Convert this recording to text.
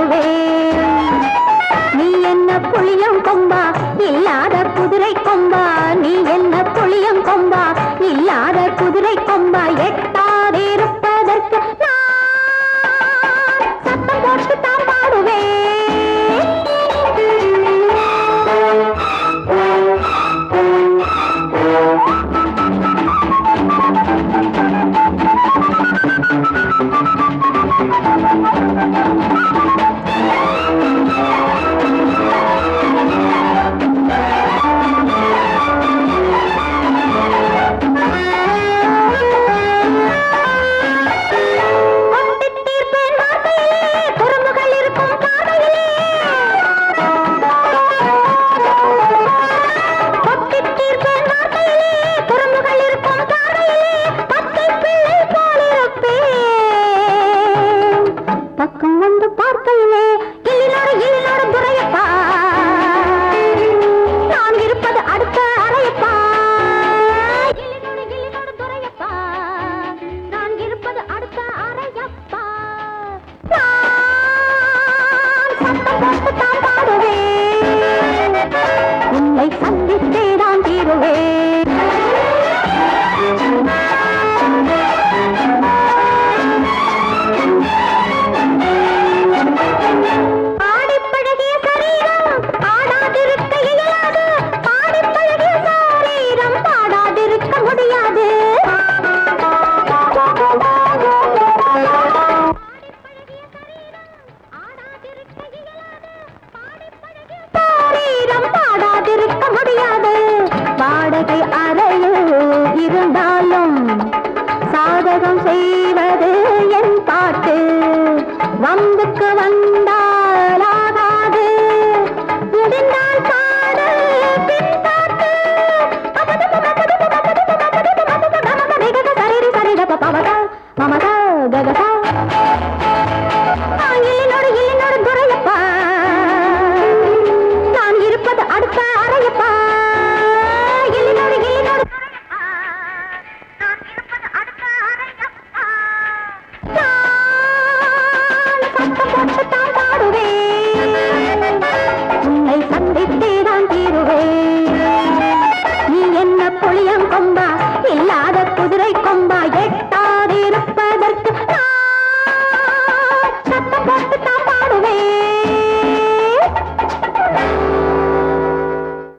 தருவேன் நீ என்ன புளியம் கொம்பா? இல்லாத குதிரை கொம்பா? நீ என்ன புளியம் கொம்பா? இல்லாத குதிரை கொம்பா? எட்டா உன்னை சந்தித்தே தான் தீருவேன். முடியாது. வாடகை அறையில் இருந்தாலும் சாதகம் செய்வது என் பாட்டு. வந்துக்கு வந்தா மமதா ககதா